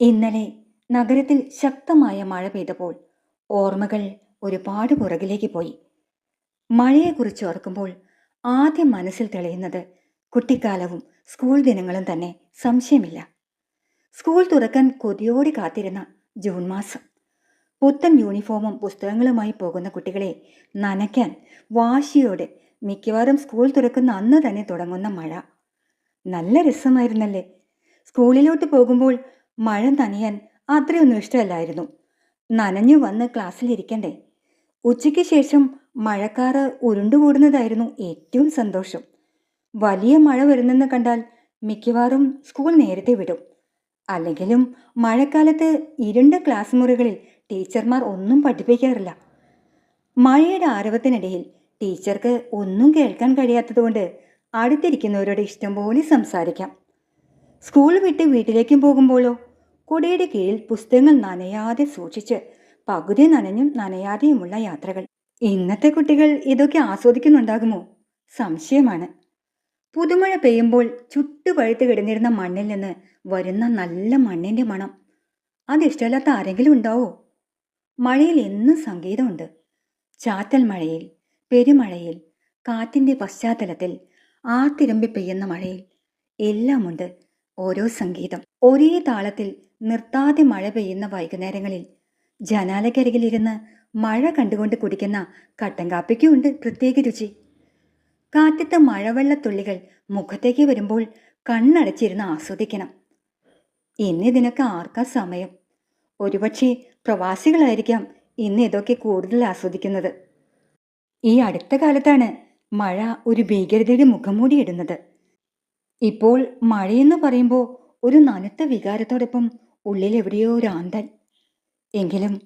ഇന്നലെ നഗരത്തിൽ ശക്തമായ മഴ പെയ്തപ്പോൾ ഓർമ്മകൾ ഒരുപാട് പുറകിലേക്ക് പോയി. മഴയെക്കുറിച്ച് ഓർക്കുമ്പോൾ ആദ്യം മനസ്സിൽ തെളിയുന്നത് കുട്ടിക്കാലവും സ്കൂൾ ദിനങ്ങളും തന്നെ സംശയമില്ല. സ്കൂൾ തുറക്കാൻ കൊതിയോടെ കാത്തിരുന്ന ജൂൺ മാസം. പുത്തൻ യൂണിഫോമും പുസ്തകങ്ങളുമായി പോകുന്ന കുട്ടികളെ നനയ്ക്കാൻ വാശിയോടെ മിക്കവാറും സ്കൂൾ തുറക്കുന്ന അന്ന് തന്നെ തുടങ്ങുന്ന മഴ. നല്ല രസമായിരുന്നല്ലേ? സ്കൂളിലോട്ട് പോകുമ്പോൾ മഴ നനയാൻ അത്രയൊന്നും ഇഷ്ടമല്ലായിരുന്നു. നനഞ്ഞു വന്ന് ക്ലാസ്സിലിരിക്കണ്ടേ. ഉച്ചയ്ക്ക് ശേഷം മഴക്കാറ് ഉരുണ്ടുകൂടുന്നതായിരുന്നു ഏറ്റവും സന്തോഷം. വലിയ മഴ വരുന്നെന്ന് കണ്ടാൽ മിക്കവാറും സ്കൂൾ നേരത്തെ വിടും. അല്ലെങ്കിലും മഴക്കാലത്ത് ഇരുണ്ട ക്ലാസ് മുറികളിൽ ടീച്ചർമാർ ഒന്നും പഠിപ്പിക്കാറില്ല. മഴയുടെ ആരവത്തിനിടയിൽ ടീച്ചർക്ക് ഒന്നും കേൾക്കാൻ കഴിയാത്തതുകൊണ്ട് അടുത്തിരിക്കുന്നവരോട് ഇഷ്ടംപോലെ സംസാരിക്കാം. സ്കൂൾ വിട്ട് വീട്ടിലേക്കും പോകുമ്പോഴോ കുടയുടെ കീഴിൽ പുസ്തകങ്ങൾ നനയാതെ സൂക്ഷിച്ച് പകുതി നനഞ്ഞും നനയാതെയുമുള്ള യാത്രകൾ. ഇന്നത്തെ കുട്ടികൾ ഇതൊക്കെ ആസ്വദിക്കുന്നുണ്ടാകുമോ? സംശയമാണ്. പുതുമഴ പെയ്യുമ്പോൾ ചുട്ടുപഴുത്ത് കിടന്നിരുന്ന മണ്ണിൽ നിന്ന് വരുന്ന നല്ല മണ്ണിന്റെ മണം. അതിഷ്ടമില്ലാത്ത ആരെങ്കിലും ഉണ്ടാവോ? മഴയിൽ എന്നും സംഗീതമുണ്ട് ചാറ്റൽ മഴയിൽ പെരുമഴയിൽ കാറ്റിന്റെ പശ്ചാത്തലത്തിൽ ആർത്തിരമ്പി പെയ്യുന്ന മഴയിൽ എല്ലാമുണ്ട്. ഓരോ സംഗീതം ഒരേ താളത്തിൽ നിർത്താതെ മഴ പെയ്യുന്ന വൈകുന്നേരങ്ങളിൽ ജനാലക്കരികിലിരുന്ന് മഴ കണ്ടുകൊണ്ട് കുടിക്കുന്ന കട്ടൻ കാപ്പിക്കും ഉണ്ട് പ്രത്യേക രുചി. കാറ്റത്ത് മഴവെള്ളത്തുള്ളികൾ മുഖത്തേക്ക് വരുമ്പോൾ കണ്ണടച്ചിരുന്ന് ആസ്വദിക്കണം. ഇന്നിതിനൊക്കെ ആർക്കാ സമയം? ഒരുപക്ഷെ പ്രവാസികളായിരിക്കാം ഇന്ന് ഇതൊക്കെ കൂടുതൽ ആസ്വദിക്കുന്നത്. ഈ അടുത്ത കാലത്താണ് മഴ ഒരു ഭീകരതയുടെ മുഖംമൂടി ഇടുന്നത്. ഇപ്പോൾ മഴയെന്ന് പറയുമ്പോൾ ഒരു നനുത്ത വികാരത്തോടൊപ്പം ഉള്ളിൽ എവിടെയോ ഒരു ആന്തൻ. എങ്കിലും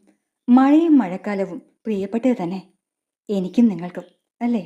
മഴയും മഴക്കാലവും പ്രിയപ്പെട്ടത് തന്നെ എനിക്കും നിങ്ങൾക്കും അല്ലേ?